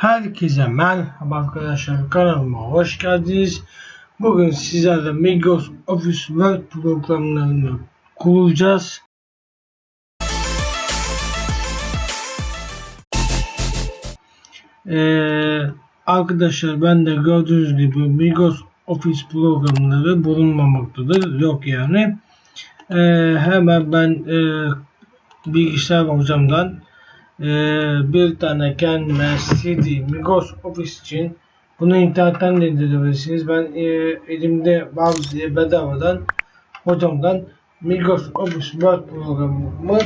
Herkese merhaba arkadaşlar kanalıma hoş geldiniz. Bugün sizlerle Migros Office Word programlarını kuracağız. Ee, arkadaşlar ben de gördüğünüz gibi Migros Office programları bulunmamaktadır. Yok yani. Ee, hemen ben e, bilgisayar hocamdan e, bir tane kendime CD Migros Office için bunu internetten de indirebilirsiniz. Ben e, elimde diye bedavadan hocamdan Migros Office Word programımı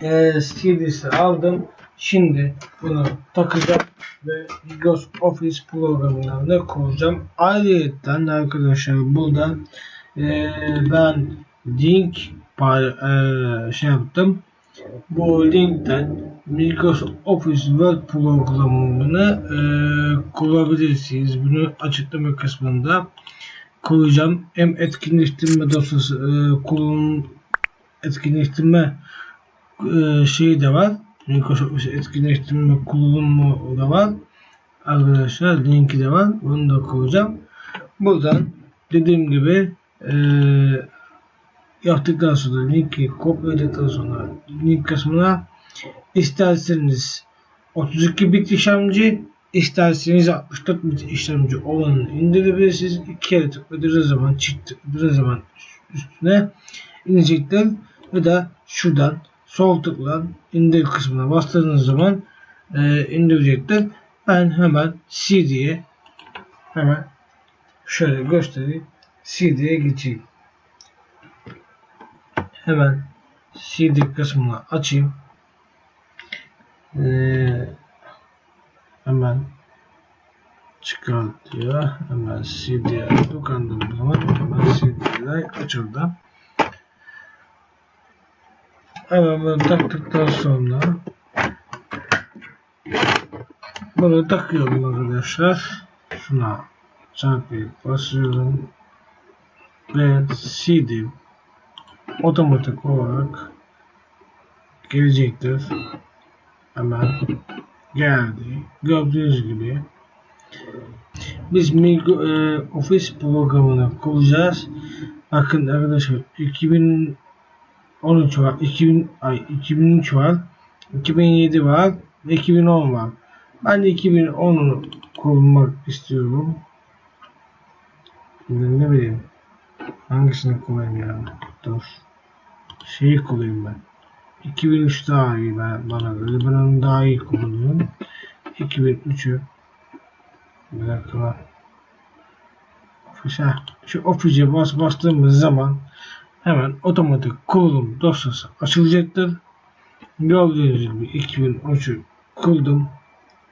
e, CD'si aldım. Şimdi bunu takacağım ve Migros Office programlarını kuracağım. Ayrıca arkadaşlar burada e, ben link e, şey yaptım. Bu linkten Microsoft Office Word programını e, kurabilirsiniz. Bunu açıklama kısmında koyacağım. Hem etkinleştirme dosyası e, kullanım etkinleştirme e, şeyi de var. Microsoft Office etkinleştirme kullanımı da var. Arkadaşlar linki de var. Onu da koyacağım. Buradan dediğim gibi eee yaptıktan sonra linki kopyaladıktan sonra link kısmına isterseniz 32 bit işlemci isterseniz 64 bit işlemci olanını indirebilirsiniz. İki kere tıkladığınız zaman çift tıkladığınız zaman üstüne inecekler ve da şuradan sol tıklan indir kısmına bastığınız zaman e, indirecekler. Ben hemen CD'ye hemen şöyle göstereyim. CD'ye geçeyim hemen CD kısmını açayım. Ee, hemen çıkartıyor. Hemen CD'ye dokandığım zaman hemen CD'ler açıldı. Hemen bunu taktıktan sonra bunu takıyorum arkadaşlar. Şuna çarpıyıp basıyorum ve CD otomatik olarak gelecektir. Hemen geldi. Gördüğünüz gibi biz Micro, e, Office programını kuracağız. Bakın arkadaşlar 2013 var, 2000 ay 2003 var, 2007 var, 2010 var. Ben de 2010'u kurmak istiyorum. Ne bileyim. Hangisini koyayım ya? Dur. Şeyi koyayım ben. 2003 daha iyi ben, bana göre. Ben onu daha iyi kullanıyorum. 2003'ü bir dakika Ofise, şu ofise bas bastığımız zaman hemen otomatik kurulum dosyası açılacaktır. Gördüğünüz gibi 2013'ü kurdum.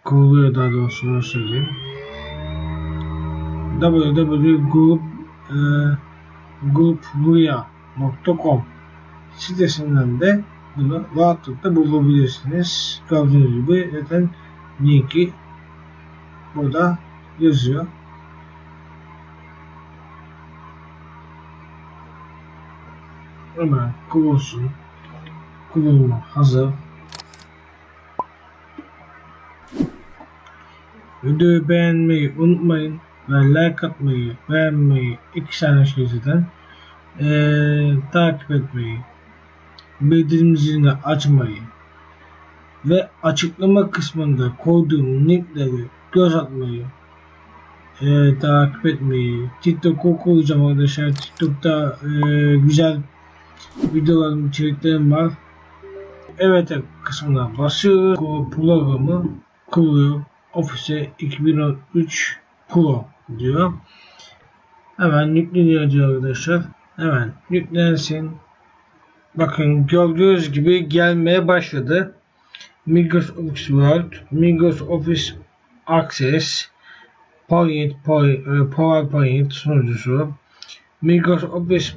Kuruluyor daha doğrusu söyleyeyim. www.group e, sitesinden de bunu rahatlıkla bulabilirsiniz. Gördüğünüz gibi zaten linki burada yazıyor. Hemen kurulsun. Kurulma hazır. Videoyu beğenmeyi unutmayın ve like atmayı, beğenmeyi, iki tane şeyden ee, takip etmeyi, bildirim zilini açmayı ve açıklama kısmında koyduğum linkleri göz atmayı, e, takip etmeyi, TikTok'u koyacağım arkadaşlar. TikTok'ta e, güzel videolarım, içeriklerim var. Evet kısmına basıyorum. Programı kuruyor. Office 2013 Pro diyor. Hemen yükleniyor diyor arkadaşlar. Hemen yüklensin. Bakın gördüğünüz gibi gelmeye başladı. Microsoft Word, Microsoft Office Access, Point, e, PowerPoint sunucusu, Microsoft Office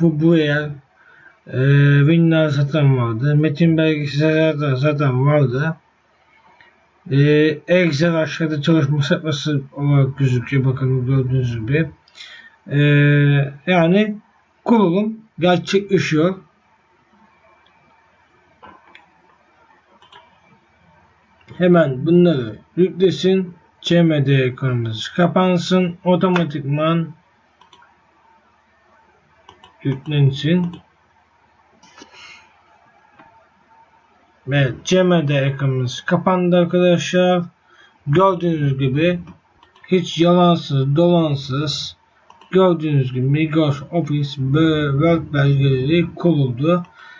bu buraya e, Windows zaten vardı. Metin belgesi zaten, zaten vardı. E, Excel aşağıda çalışma sayfası olarak gözüküyor. Bakın gördüğünüz gibi. E, yani kurulum gerçekleşiyor. Hemen bunları yüklesin. CMD ekranımız kapansın. Otomatikman yüklensin. Evet, CMD ekranımız kapandı arkadaşlar. Gördüğünüz gibi hiç yalansız dolansız gördüğünüz gibi Migros Office Word belgeleri kuruldu.